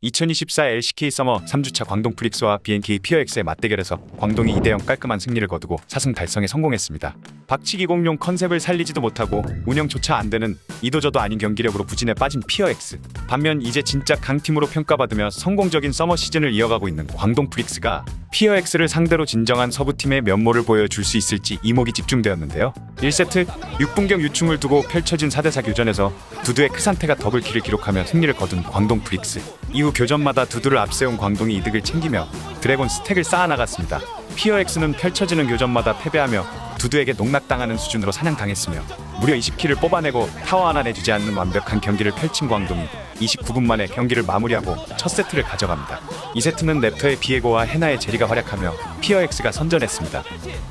2024 LCK 서머 3주차 광동 프릭스와 BNK 피어엑스의 맞대결에서 광동이 2대0 깔끔한 승리를 거두고 4승 달성에 성공했습니다. 박치기 공룡 컨셉을 살리지도 못하고 운영조차 안 되는 이도저도 아닌 경기력으로 부진에 빠진 피어엑스. 반면 이제 진짜 강팀으로 평가받으며 성공적인 서머 시즌을 이어가고 있는 광동 프릭스가 피어엑스를 상대로 진정한 서부팀의 면모를 보여줄 수 있을지 이목이 집중되었는데요. 1세트 6분경 유충을 두고 펼쳐진 4대4 교전에서 두두의 크산테가 더블킬을 기록하며 승리를 거둔 광동 프릭스. 이후 교전마다 두두를 앞세운 광동이 이득을 챙기며 드래곤 스택을 쌓아나갔습니다. 피어엑스는 펼쳐지는 교전마다 패배하며 두두에게 농락당하는 수준으로 사냥당했으며 무려 20킬을 뽑아내고 타워 하나 내주지 않는 완벽한 경기를 펼친 광동이 29분 만에 경기를 마무리하고 첫 세트를 가져갑니다. 이 세트는 랩터의 비에고와 헤나의 제리가 활약하며 피어엑스가 선전했습니다.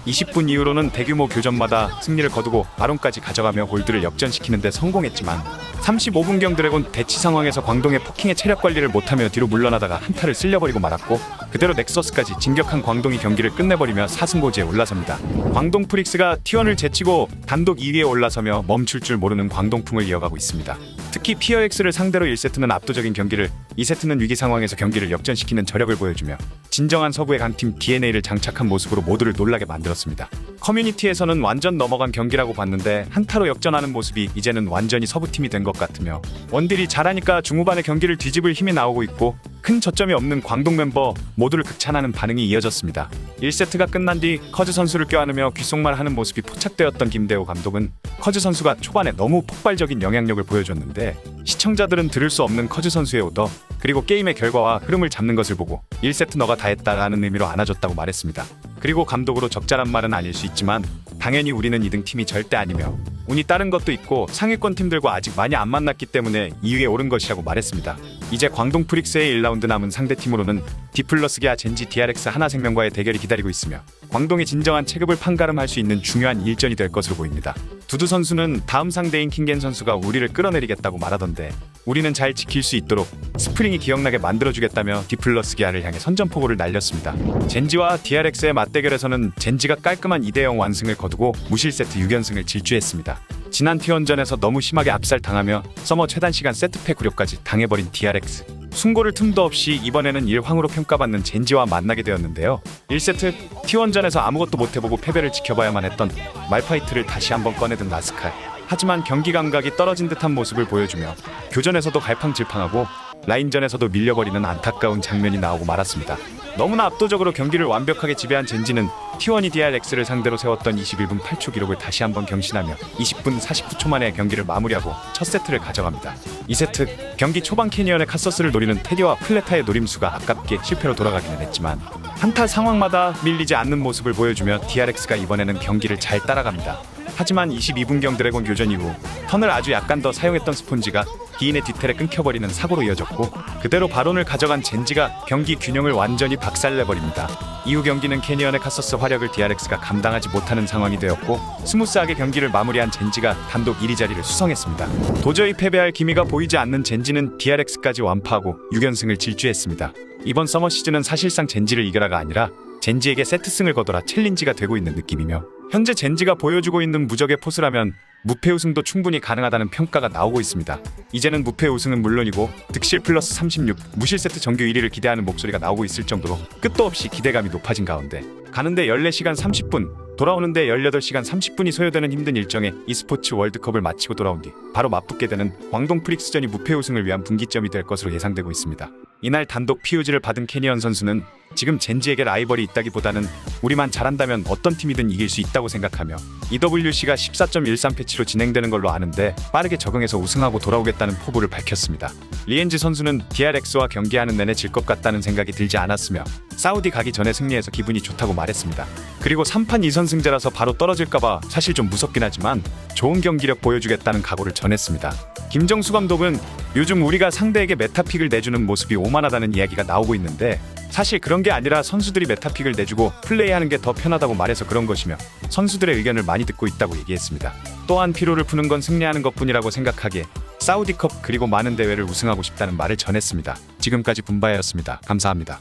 20분 이후로는 대규모 교전마다 승리를 거두고 바론까지 가져가며 골드를 역전시키는 데 성공했지만 35분경 드래곤 대치 상황에서 광동의 포킹의 체력 관리를 못하며 뒤로 물러나다가 한타를 쓸려버리고 말았고 그대로 넥서스까지 진격한 광동이 경기를 끝내버리며 4승고지에 올라섭니다. 광동 프릭스가 T1을 제치고 단독 2위에 올라서며 멈출 줄 모르는 광동풍을 이어가고 있습니다. 특히 피어엑스를 상대로 1세트는 압도적인 경기를 2세트는 위기 상황에서 경기를 역전시키는 저력을 보여주며 진정한 서부의 강팀 DNA를 장착한 모습으로 모두를 놀라게 만들었습니다. 커뮤니티에서는 완전 넘어간 경기라고 봤는데 한타로 역전하는 모습이 이제는 완전히 서부팀이 된 것 같으며 원딜이 잘하니까 중후반에 경기를 뒤집을 힘이 나오고 있고 큰 저점이 없는 광동 멤버 모두를 극찬하는 반응이 이어졌습니다. 1세트가 끝난 뒤 커즈 선수를 껴안으며 귓속말하는 모습이 포착되었던 김대호 감독은 커즈 선수가 초반에 너무 폭발적인 영향력을 보여줬는데 시청자들은 들을 수 없는 커즈 선수의 오더 그리고 게임의 결과와 흐름을 잡는 것을 보고 1세트 너가 다 했다라는 의미로 안아줬다고 말했습니다. 그리고 감독으로 적절한 말은 아닐 수 있지만 당연히 우리는 2등 팀이 절대 아니며 운이 따른 것도 있고 상위권 팀들과 아직 많이 안 만났기 때문에 2위에 오른 것이라고 말했습니다. 이제 광동 프릭스의 1라운드 남은 상대 팀으로는 디플러스기아 젠지 DRX 하나생명과의 대결이 기다리고 있으며 광동의 진정한 체급을 판가름할 수 있는 중요한 일전이 될 것으로 보입니다. 두두 선수는 다음 상대인 킹겐 선수가 우리를 끌어내리겠다고 말하던데 우리는 잘 지킬 수 있도록 스프링이 기억나게 만들어주겠다며 디플러스 기아를 향해 선전포고를 날렸습니다. 젠지와 DRX의 맞대결에서는 젠지가 깔끔한 2대0 완승을 거두고 무실 세트 6연승을 질주했습니다. 지난 T1전에서 너무 심하게 압살당하며 서머 최단 시간 세트팩 구력까지 당해버린 DRX. 순고를 틈도 없이 이번에는 일황으로 평가받는 젠지와 만나게 되었는데요. 1세트 T1전에서 아무것도 못해보고 패배를 지켜봐야만 했던 말파이트를 다시 한번 꺼내든 라스칼. 하지만 경기 감각이 떨어진 듯한 모습을 보여주며 교전에서도 갈팡질팡하고 라인전에서도 밀려버리는 안타까운 장면이 나오고 말았습니다. 너무나 압도적으로 경기를 완벽하게 지배한 젠지는 T1이 DRX를 상대로 세웠던 21분 8초 기록을 다시 한번 경신하며 20분 49초 만에 경기를 마무리하고 첫 세트를 가져갑니다. 2세트 경기 초반 캐니언의 카서스를 노리는 테디와 플레타의 노림수가 아깝게 실패로 돌아가기는 했지만 한타 상황마다 밀리지 않는 모습을 보여주며 DRX가 이번에는 경기를 잘 따라갑니다. 하지만 22분경 드래곤 교전 이후 턴을 아주 약간 더 사용했던 스폰지가 기인의 뒤텔에 끊겨버리는 사고로 이어졌고 그대로 바론을 가져간 젠지가 경기 균형을 완전히 박살내버립니다. 이후 경기는 캐니언의 카서스 화력을 DRX가 감당하지 못하는 상황이 되었고 스무스하게 경기를 마무리한 젠지가 단독 1위 자리를 수성했습니다. 도저히 패배할 기미가 보이지 않는 젠지는 DRX까지 완파하고 6연승을 질주했습니다. 이번 서머 시즌은 사실상 젠지를 이겨라가 아니라 젠지에게 세트승을 거둬라 챌린지가 되고 있는 느낌이며 현재 젠지가 보여주고 있는 무적의 포스라면 무패 우승도 충분히 가능하다는 평가가 나오고 있습니다. 이제는 무패 우승은 물론이고 득실 플러스 36 무실 세트 정규 1위를 기대하는 목소리가 나오고 있을 정도로 끝도 없이 기대감이 높아진 가운데 가는데 14시간 30분 돌아오는데 18시간 30분이 소요되는 힘든 일정에 e스포츠 월드컵을 마치고 돌아온 뒤 바로 맞붙게 되는 광동 프릭스전이 무패 우승을 위한 분기점이 될 것으로 예상되고 있습니다. 이날 단독 POG를 받은 캐니언 선수는 지금 젠지에게 라이벌이 있다기보다는 우리만 잘한다면 어떤 팀이든 이길 수 있다고 생각하며 EWC가 14.13 패치로 진행되는 걸로 아는데 빠르게 적응해서 우승하고 돌아오겠다는 포부를 밝혔습니다. 리엔즈 선수는 DRX와 경기하는 내내 질 것 같다는 생각이 들지 않았으며 사우디 가기 전에 승리해서 기분이 좋다고 말했습니다. 그리고 3판 2선승제라서 바로 떨어질까봐 사실 좀 무섭긴 하지만 좋은 경기력 보여주겠다는 각오를 전했습니다. 김정수 감독은 요즘 우리가 상대에게 메타픽을 내주는 모습이 오만하다는 이야기가 나오고 있는데 사실 그런 게 아니라 선수들이 메타픽을 내주고 플레이하는 게 더 편하다고 말해서 그런 것이며 선수들의 의견을 많이 듣고 있다고 얘기했습니다. 또한 피로를 푸는 건 승리하는 것뿐이라고 생각하기에 사우디컵 그리고 많은 대회를 우승하고 싶다는 말을 전했습니다. 지금까지 분바야였습니다. 감사합니다.